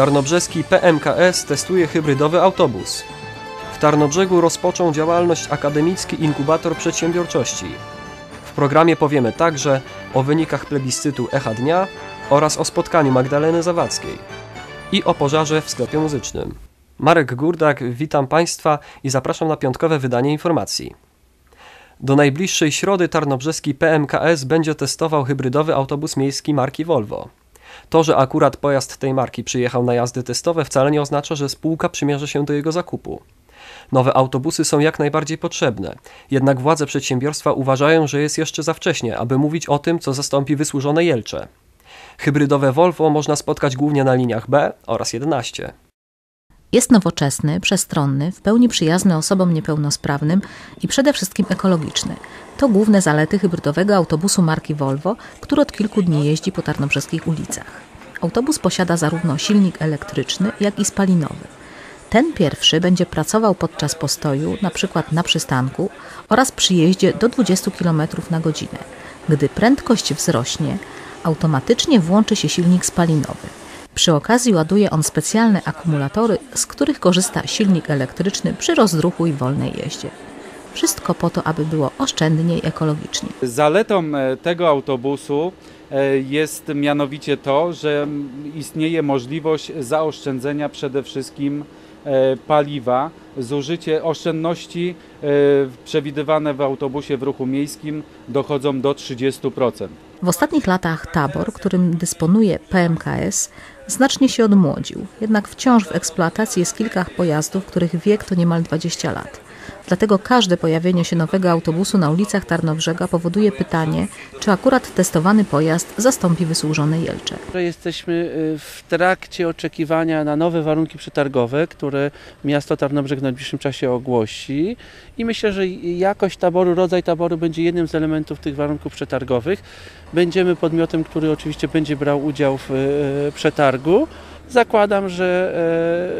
Tarnobrzeski PMKS testuje hybrydowy autobus. W Tarnobrzegu rozpoczął działalność Akademicki Inkubator Przedsiębiorczości. W programie powiemy także o wynikach plebiscytu Echa Dnia oraz o spotkaniu Magdaleny Zawadzkiej i o pożarze w sklepie muzycznym. Marek Gurdak, witam Państwa i zapraszam na piątkowe wydanie informacji. Do najbliższej środy tarnobrzeski PMKS będzie testował hybrydowy autobus miejski marki Volvo. To, że akurat pojazd tej marki przyjechał na jazdy testowe wcale nie oznacza, że spółka przymierza się do jego zakupu. Nowe autobusy są jak najbardziej potrzebne, jednak władze przedsiębiorstwa uważają, że jest jeszcze za wcześnie, aby mówić o tym, co zastąpi wysłużone Jelcze. Hybrydowe Volvo można spotkać głównie na liniach B oraz 11. Jest nowoczesny, przestronny, w pełni przyjazny osobom niepełnosprawnym i przede wszystkim ekologiczny. To główne zalety hybrydowego autobusu marki Volvo, który od kilku dni jeździ po tarnobrzeskich ulicach. Autobus posiada zarówno silnik elektryczny, jak i spalinowy. Ten pierwszy będzie pracował podczas postoju, np. na przystanku oraz przy jeździe do 20 km na godzinę. Gdy prędkość wzrośnie, automatycznie włączy się silnik spalinowy. Przy okazji ładuje on specjalne akumulatory, z których korzysta silnik elektryczny przy rozruchu i wolnej jeździe. Wszystko po to, aby było oszczędniej i ekologicznie. Zaletą e, tego autobusu e, jest mianowicie to, że istnieje możliwość zaoszczędzenia przede wszystkim e, paliwa, zużycie oszczędności przewidywane w autobusie w ruchu miejskim dochodzą do 30%. W ostatnich latach tabor, którym dysponuje PMKS, znacznie się odmłodził, jednak wciąż w eksploatacji jest kilka pojazdów, których wiek to niemal 20 lat. Dlatego każde pojawienie się nowego autobusu na ulicach Tarnobrzega powoduje pytanie, czy akurat testowany pojazd zastąpi wysłużone Jelcze. Jesteśmy y, w trakcie oczekiwania na nowe warunki przetargowe, które miasto Tarnobrzeg w najbliższym czasie ogłosi i myślę, że jakość taboru, rodzaj taboru będzie jednym z elementów tych warunków przetargowych. Będziemy podmiotem, który oczywiście będzie brał udział w y, przetargu. Zakładam, że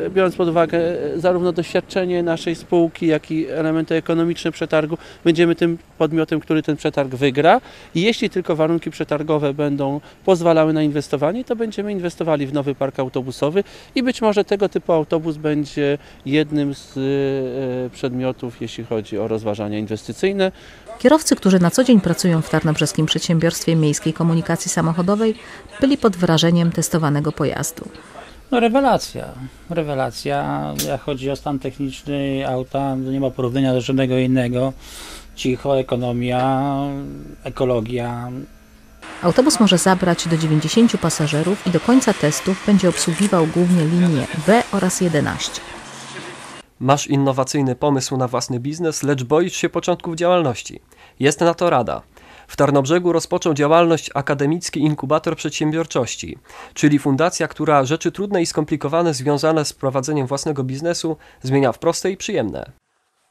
e, biorąc pod uwagę zarówno doświadczenie naszej spółki, jak i elementy ekonomiczne przetargu, będziemy tym podmiotem, który ten przetarg wygra. I jeśli tylko warunki przetargowe będą pozwalały na inwestowanie, to będziemy inwestowali w nowy park autobusowy i być może tego typu autobus będzie jednym z e, przedmiotów, jeśli chodzi o rozważania inwestycyjne. Kierowcy, którzy na co dzień pracują w Tarnobrzeskim Przedsiębiorstwie Miejskiej Komunikacji Samochodowej, byli pod wrażeniem testowanego pojazdu. No rewelacja, rewelacja. Jak chodzi o stan techniczny auta, nie ma porównania do żadnego innego. Cicho, ekonomia, ekologia. Autobus może zabrać do 90 pasażerów i do końca testów będzie obsługiwał głównie linie B oraz 11. Masz innowacyjny pomysł na własny biznes, lecz boisz się początków działalności. Jest na to rada. W Tarnobrzegu rozpoczął działalność Akademicki Inkubator Przedsiębiorczości, czyli fundacja, która rzeczy trudne i skomplikowane związane z prowadzeniem własnego biznesu zmienia w proste i przyjemne.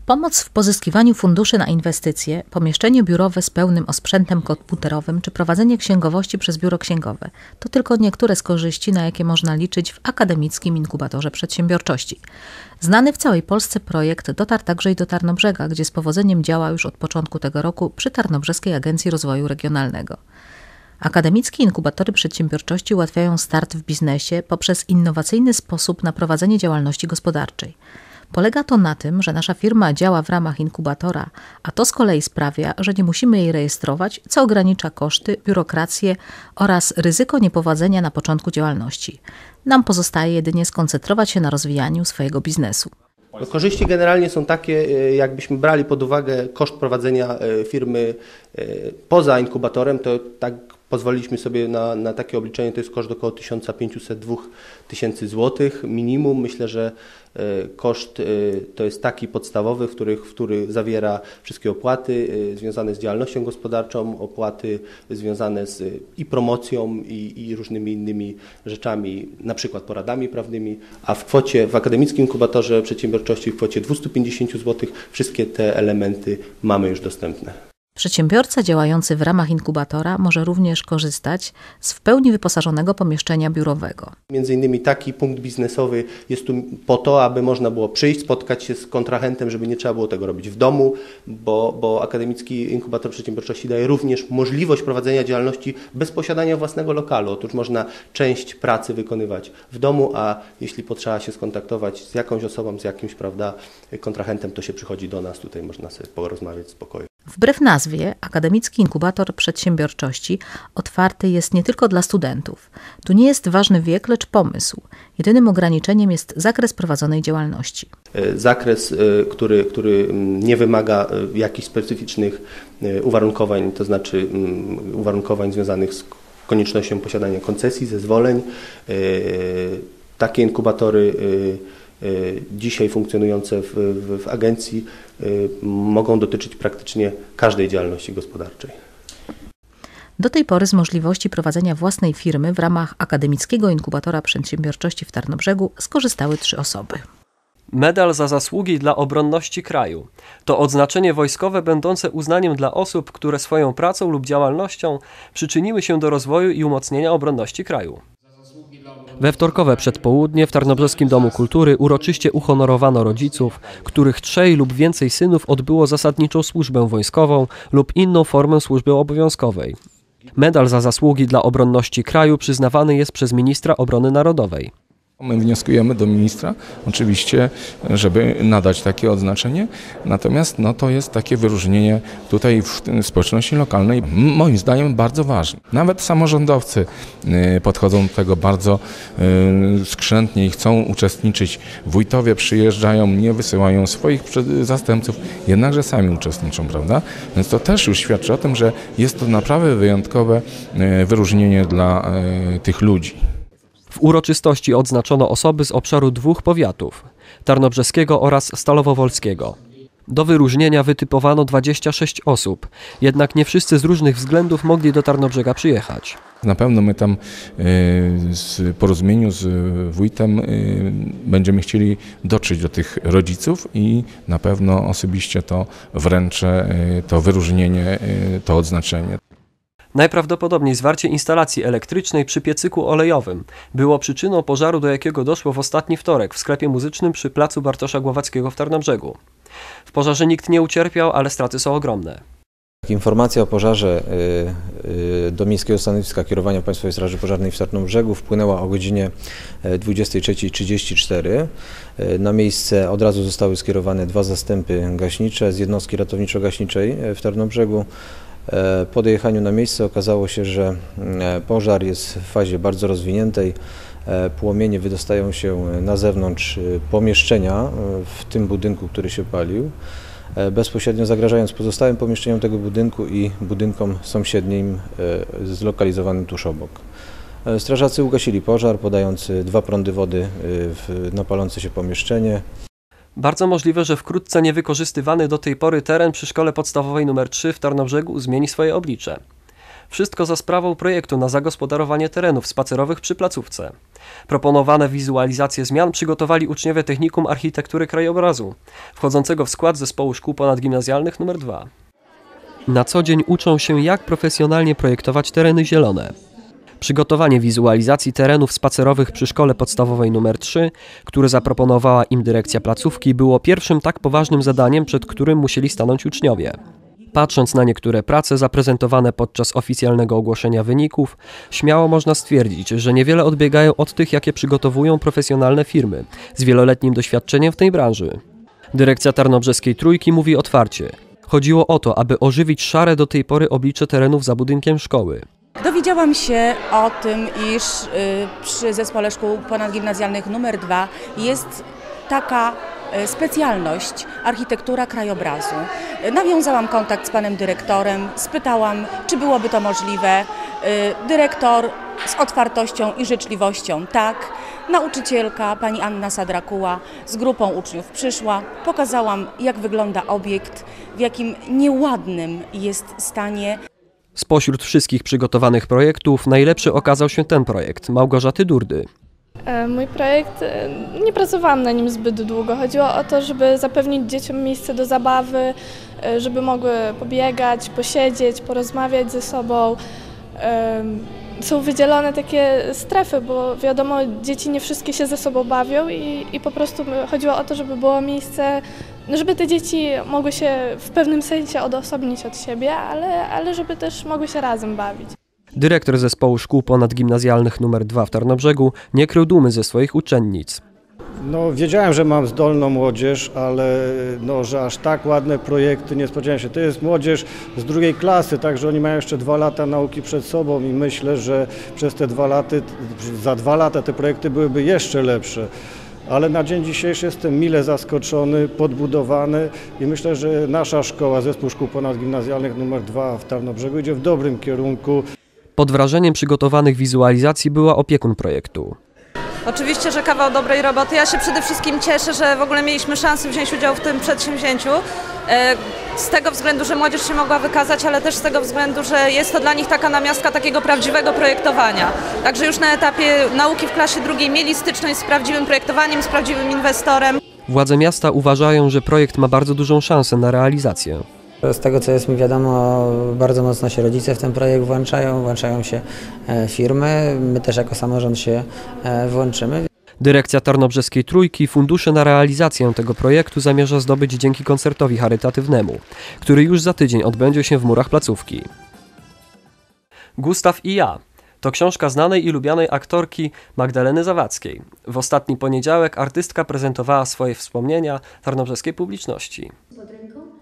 Pomoc w pozyskiwaniu funduszy na inwestycje, pomieszczenie biurowe z pełnym osprzętem komputerowym czy prowadzenie księgowości przez biuro księgowe to tylko niektóre z korzyści, na jakie można liczyć w Akademickim Inkubatorze Przedsiębiorczości. Znany w całej Polsce projekt dotarł także i do Tarnobrzega, gdzie z powodzeniem działa już od początku tego roku przy Tarnobrzeskiej Agencji Rozwoju Regionalnego. Akademickie inkubatory przedsiębiorczości ułatwiają start w biznesie poprzez innowacyjny sposób na prowadzenie działalności gospodarczej. Polega to na tym, że nasza firma działa w ramach inkubatora, a to z kolei sprawia, że nie musimy jej rejestrować, co ogranicza koszty, biurokrację oraz ryzyko niepowodzenia na początku działalności. Nam pozostaje jedynie skoncentrować się na rozwijaniu swojego biznesu. No, korzyści generalnie są takie, e, jakbyśmy brali pod uwagę koszt prowadzenia e, firmy e, poza inkubatorem, to tak pozwoliliśmy sobie na, na takie obliczenie, to jest koszt około 1500-2000 tysięcy złotych minimum. Myślę, że E, koszt e, to jest taki podstawowy, w, których, w który zawiera wszystkie opłaty e, związane z działalnością gospodarczą, opłaty związane z i promocją, i, i różnymi innymi rzeczami, na przykład poradami prawnymi, a w kwocie, w Akademickim Inkubatorze Przedsiębiorczości w kwocie 250 zł wszystkie te elementy mamy już dostępne. Przedsiębiorca działający w ramach inkubatora może również korzystać z w pełni wyposażonego pomieszczenia biurowego. Między innymi taki punkt biznesowy jest tu po to, aby można było przyjść, spotkać się z kontrahentem, żeby nie trzeba było tego robić w domu, bo, bo Akademicki Inkubator Przedsiębiorczości daje również możliwość prowadzenia działalności bez posiadania własnego lokalu. Otóż można część pracy wykonywać w domu, a jeśli potrzeba się skontaktować z jakąś osobą, z jakimś prawda, kontrahentem, to się przychodzi do nas, tutaj można sobie porozmawiać w spokoju. Wbrew nazwie, Akademicki Inkubator Przedsiębiorczości otwarty jest nie tylko dla studentów. Tu nie jest ważny wiek, lecz pomysł. Jedynym ograniczeniem jest zakres prowadzonej działalności. E, Zakres, e, który, który mm, nie wymaga e, jakichś specyficznych uwarunkowań, to znaczy mm, uwarunkowań związanych z koniecznością posiadania koncesji, zezwoleń. Takie inkubatory dzisiaj funkcjonujące w, w, w agencji e, mogą dotyczyć praktycznie każdej działalności gospodarczej. Do tej pory z możliwości prowadzenia własnej firmy w ramach Akademickiego Inkubatora Przedsiębiorczości w Tarnobrzegu skorzystały trzy osoby. Medal za zasługi dla obronności kraju to odznaczenie wojskowe będące uznaniem dla osób, które swoją pracą lub działalnością przyczyniły się do rozwoju i umocnienia obronności kraju. We wtorkowe przedpołudnie w Tarnobrzeskim Domu Kultury uroczyście uhonorowano rodziców, których trzej lub więcej synów odbyło zasadniczą służbę wojskową lub inną formę służby obowiązkowej. Medal za zasługi dla obronności kraju przyznawany jest przez ministra obrony narodowej. My wnioskujemy do ministra, oczywiście, żeby nadać takie odznaczenie, natomiast no, to jest takie wyróżnienie tutaj w społeczności lokalnej, moim zdaniem bardzo ważne. Nawet samorządowcy y, podchodzą do tego bardzo y, skrzętnie i chcą uczestniczyć. Wójtowie przyjeżdżają, nie wysyłają swoich zastępców, jednakże sami uczestniczą, prawda? Więc to też już świadczy o tym, że jest to naprawdę wyjątkowe y, wyróżnienie dla tych ludzi. W uroczystości odznaczono osoby z obszaru dwóch powiatów tarnobrzeskiego oraz stalowowolskiego. Do wyróżnienia wytypowano 26 osób, jednak nie wszyscy z różnych względów mogli do Tarnobrzega przyjechać. Na pewno my tam y, z porozumieniu z wójtem y, będziemy chcieli dotrzeć do tych rodziców i na pewno osobiście to wręczę, y, to wyróżnienie, to odznaczenie. Najprawdopodobniej zwarcie instalacji elektrycznej przy piecyku olejowym było przyczyną pożaru, do jakiego doszło w ostatni wtorek w sklepie muzycznym przy placu Bartosza Głowackiego w Tarnobrzegu. W pożarze nikt nie ucierpiał, ale straty są ogromne. Informacja o pożarze y, y, do Miejskiego Stanowiska Kierowania Państwowej Straży Pożarnej w Tarnobrzegu wpłynęła o godzinie e, 23.34. Y, Na miejsce od razu zostały skierowane dwa zastępy gaśnicze z jednostki ratowniczo-gaśniczej e, w Tarnobrzegu. E, Po dojechaniu na miejsce okazało się, że e, pożar jest w fazie bardzo rozwiniętej. E, Płomienie wydostają się na zewnątrz pomieszczenia w tym budynku, który się palił bezpośrednio zagrażając pozostałym pomieszczeniom tego budynku i budynkom sąsiednim zlokalizowanym tuż obok. Strażacy ugasili pożar, podając dwa prądy wody e, w napalące się pomieszczenie. Bardzo możliwe, że wkrótce niewykorzystywany do tej pory teren przy szkole podstawowej nr 3 w Tarnobrzegu zmieni swoje oblicze. Wszystko za sprawą projektu na zagospodarowanie terenów spacerowych przy placówce. Proponowane wizualizacje zmian przygotowali uczniowie Technikum Architektury Krajobrazu, wchodzącego w skład zespołu szkół ponadgimnazjalnych nr 2. Na co dzień uczą się, jak profesjonalnie projektować tereny zielone. Przygotowanie wizualizacji terenów spacerowych przy szkole podstawowej nr 3, które zaproponowała im dyrekcja placówki, było pierwszym tak poważnym zadaniem, przed którym musieli stanąć uczniowie. Patrząc na niektóre prace zaprezentowane podczas oficjalnego ogłoszenia wyników, śmiało można stwierdzić, że niewiele odbiegają od tych, jakie przygotowują profesjonalne firmy z wieloletnim doświadczeniem w tej branży. Dyrekcja Tarnobrzeskiej Trójki mówi otwarcie. Chodziło o to, aby ożywić szare do tej pory oblicze terenów za budynkiem szkoły. Dowiedziałam się o tym, iż y, przy Zespole Szkół Ponadgimnazjalnych nr 2 jest taka y, specjalność architektura krajobrazu. Nawiązałam kontakt z panem dyrektorem, spytałam, czy byłoby to możliwe. Y, Dyrektor z otwartością i życzliwością tak. Nauczycielka, pani Anna Sadrakuła z grupą uczniów przyszła. Pokazałam, jak wygląda obiekt, w jakim nieładnym jest stanie. Spośród wszystkich przygotowanych projektów najlepszy okazał się ten projekt Małgorzaty Durdy. E, Mój projekt, e, nie pracowałam na nim zbyt długo. Chodziło o to, żeby zapewnić dzieciom miejsce do zabawy, e, żeby mogły pobiegać, posiedzieć, porozmawiać ze sobą. Są wydzielone takie strefy, bo wiadomo, dzieci nie wszystkie się ze sobą bawią i, i po prostu chodziło o to, żeby było miejsce, żeby te dzieci mogły się w pewnym sensie odosobnić od siebie, ale, ale żeby też mogły się razem bawić. Dyrektor zespołu szkół ponadgimnazjalnych nr 2 w Tarnobrzegu nie krył dumy ze swoich uczennic. No, wiedziałem, że mam zdolną młodzież, ale no, że aż tak ładne projekty nie spodziewałem się. To jest młodzież z drugiej klasy, także oni mają jeszcze dwa lata nauki przed sobą i myślę, że przez te dwa lata, za dwa lata te projekty byłyby jeszcze lepsze. Ale na dzień dzisiejszy jestem mile zaskoczony, podbudowany i myślę, że nasza szkoła, Zespół Szkół Ponadgimnazjalnych nr 2 w Tarnobrzygu idzie w dobrym kierunku. Pod wrażeniem przygotowanych wizualizacji była opiekun projektu. Oczywiście, że kawał dobrej roboty. Ja się przede wszystkim cieszę, że w ogóle mieliśmy szansę wziąć udział w tym przedsięwzięciu. E, Z tego względu, że młodzież się mogła wykazać, ale też z tego względu, że jest to dla nich taka namiastka takiego prawdziwego projektowania. Także już na etapie nauki w klasie drugiej mieli styczność z prawdziwym projektowaniem, z prawdziwym inwestorem. Władze miasta uważają, że projekt ma bardzo dużą szansę na realizację. Z tego co jest mi wiadomo, bardzo mocno się rodzice w ten projekt włączają, włączają się e, firmy, my też jako samorząd się e, włączymy. Dyrekcja Tarnobrzeskiej Trójki fundusze na realizację tego projektu zamierza zdobyć dzięki koncertowi charytatywnemu, który już za tydzień odbędzie się w murach placówki. Gustaw i ja to książka znanej i lubianej aktorki Magdaleny Zawadzkiej. W ostatni poniedziałek artystka prezentowała swoje wspomnienia tarnobrzeskiej publiczności.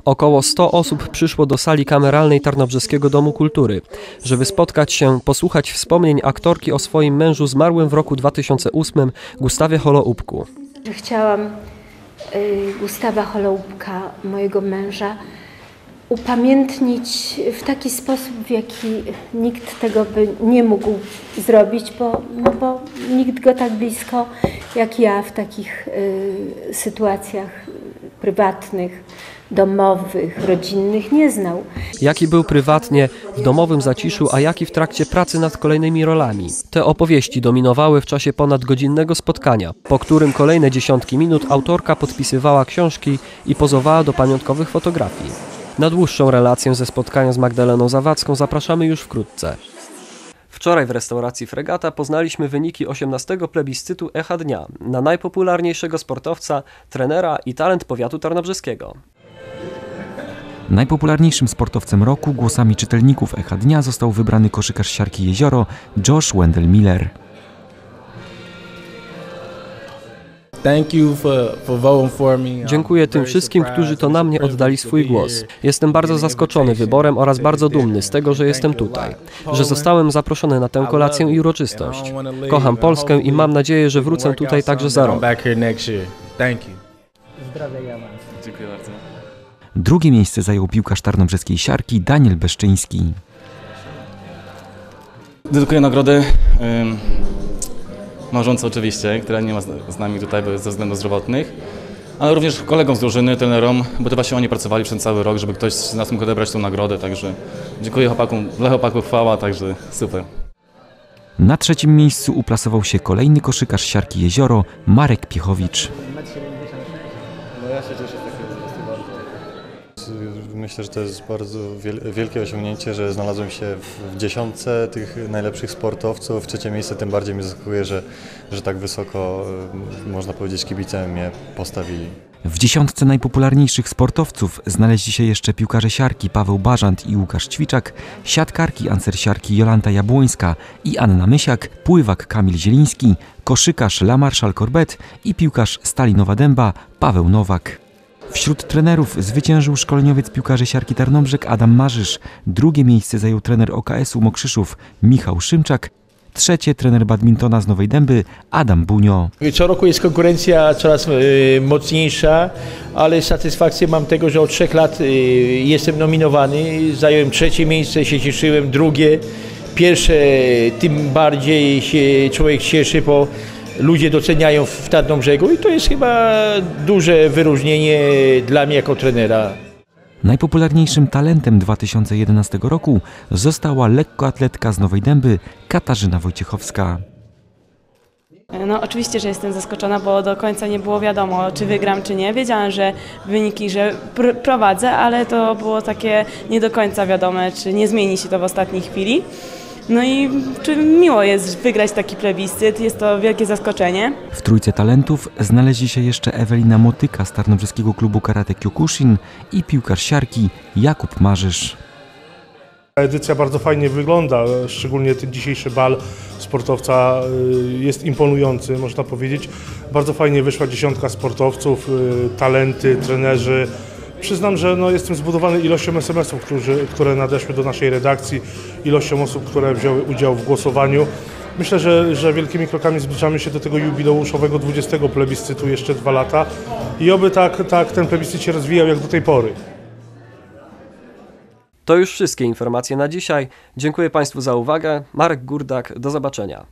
Około 100 osób przyszło do sali kameralnej Tarnobrzeskiego Domu Kultury, żeby spotkać się, posłuchać wspomnień aktorki o swoim mężu zmarłym w roku 2008, Gustawie Holoubku. Chciałam y, Gustawa Holoubka, mojego męża, upamiętnić w taki sposób, w jaki nikt tego by nie mógł zrobić, bo, no bo nikt go tak blisko jak ja w takich y, sytuacjach prywatnych, domowych, rodzinnych nie znał. Jaki był prywatnie, w domowym zaciszu, a jaki w trakcie pracy nad kolejnymi rolami. Te opowieści dominowały w czasie ponadgodzinnego spotkania, po którym kolejne dziesiątki minut autorka podpisywała książki i pozowała do pamiątkowych fotografii. Na dłuższą relację ze spotkania z Magdaleną Zawadzką zapraszamy już wkrótce. Wczoraj w restauracji Fregata poznaliśmy wyniki 18 plebiscytu Echa Dnia na najpopularniejszego sportowca, trenera i talent powiatu tarnobrzeskiego. Najpopularniejszym sportowcem roku głosami czytelników Echa Dnia został wybrany koszykarz siarki Jezioro Josh Wendell Miller. Dziękuję tym wszystkim, którzy to na mnie oddali swój głos. Jestem bardzo zaskoczony wyborem oraz bardzo dumny z tego, że jestem tutaj, że zostałem zaproszony na tę kolację i uroczystość. Kocham Polskę i mam nadzieję, że wrócę tutaj także za rok. Dziękuję bardzo. Drugie miejsce zajął piłkarz tarnobrzeskiej siarki Daniel Beszczyński. Dedykuję nagrody ym, małżonce oczywiście, która nie ma z nami tutaj bo jest ze względów zdrowotnych, ale również kolegom z drużyny, trenerom, bo to właśnie oni pracowali przez cały rok, żeby ktoś z nas mógł odebrać tą nagrodę, także dziękuję chłopakom, dla chłopaków chwała, także super. Na trzecim miejscu uplasował się kolejny koszykarz siarki Jezioro Marek Piechowicz. No ja się cieszę z takiego wzrostu bardzo. Myślę, że to jest bardzo wiel- wielkie osiągnięcie, że znalazłem się w, dziesiątce tych najlepszych sportowców. Trzecie miejsce tym bardziej mnie zaskakuje, że, że tak wysoko, y, można powiedzieć, kibice mnie postawili. W dziesiątce najpopularniejszych sportowców znaleźli się jeszcze piłkarze siarki Paweł Bażant i Łukasz Ćwiczak, siatkarki ancersiarki Jolanta Jabłońska i Anna Mysiak, pływak Kamil Zieliński, koszykarz La Marszal Corbet i piłkarz Stalinowa Dęba Paweł Nowak. Wśród trenerów zwyciężył szkoleniowiec piłkarzy siarki Tarnobrzeg Adam Marzysz, drugie miejsce zajął trener OKS-u Mokrzyszów Michał Szymczak, trzecie trener badmintona z Nowej Dęby Adam Bunio. Co roku jest konkurencja coraz y, mocniejsza, ale satysfakcję mam tego, że od trzech lat y, jestem nominowany. Zająłem trzecie miejsce, się cieszyłem, drugie. Pierwsze tym bardziej się człowiek cieszy, bo ludzie doceniają w Tarnobrzegu i to jest chyba duże wyróżnienie dla mnie jako trenera. Najpopularniejszym talentem 2011 roku została lekkoatletka z Nowej Dęby Katarzyna Wojciechowska. No oczywiście, że jestem zaskoczona, bo do końca nie było wiadomo, czy wygram, czy nie. Wiedziałam, że wyniki, że pr prowadzę, ale to było takie nie do końca wiadome, czy nie zmieni się to w ostatniej chwili. No i czy miło jest wygrać taki plebiscyt, jest to wielkie zaskoczenie. W trójce talentów znaleźli się jeszcze Ewelina Motyka z Tarnobrzeskiego Klubu Karate Kyokushin i piłkarz siarki Jakub Marzysz. Edycja bardzo fajnie wygląda, szczególnie ten dzisiejszy bal sportowca y, jest imponujący, można powiedzieć. Bardzo fajnie wyszła dziesiątka sportowców, y, talenty, trenerzy. Przyznam, że no, jestem zbudowany ilością SMS-ów, które nadeszły do naszej redakcji, ilością osób, które wzięły udział w głosowaniu. Myślę, że, że wielkimi krokami zbliżamy się do tego jubileuszowego 20 plebiscytu jeszcze dwa lata i oby tak, tak ten plebiscyt się rozwijał jak do tej pory. To już wszystkie informacje na dzisiaj. Dziękuję Państwu za uwagę. Marek Gurdak, do zobaczenia.